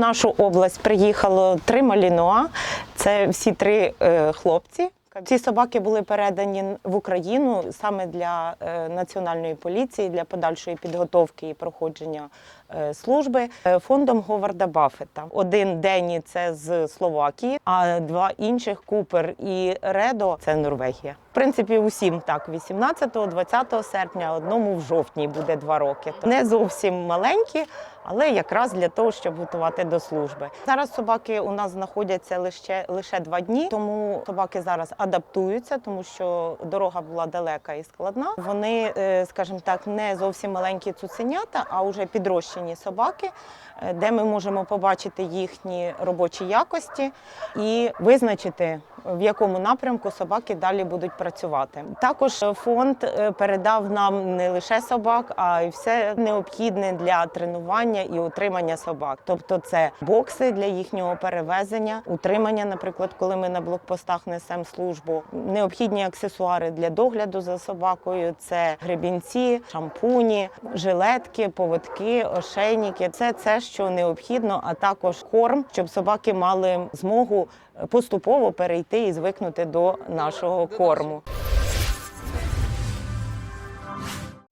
нашу область приїхало три малінуа. Це всі три е, хлопці. Ці собаки були передані в Україну саме для е, національної поліції для подальшої підготовки і проходження е, служби фондом Говарда Баффета. Один Дені це з Словакії, а два інших Купер і Редо це Норвегія. В принципі, усім так 18-20 серпня, одному в жовтні буде два роки. Не зовсім маленькі, але якраз для того, щоб готувати до служби. Зараз собаки у нас знаходяться лише лише два дні, тому собаки зараз адаптуються, тому що дорога була далека і складна. Вони, е, скажімо так, не зовсім маленькі цуценята, а вже підрощені собаки, е, де ми можемо побачити їхні робочі якості і визначити. В якому напрямку собаки далі будуть працювати? Також фонд е, передав нам не лише собак, а й все необхідне для тренування і утримання собак. Тобто, це бокси для їхнього перевезення, утримання, наприклад, коли ми на блокпостах несемо службу, необхідні аксесуари для догляду за собакою. Це гребінці, шампуні, жилетки, поводки, ошейники. Це це, що необхідно, а також корм, щоб собаки мали змогу поступово перейти і звикнути до нашого корму.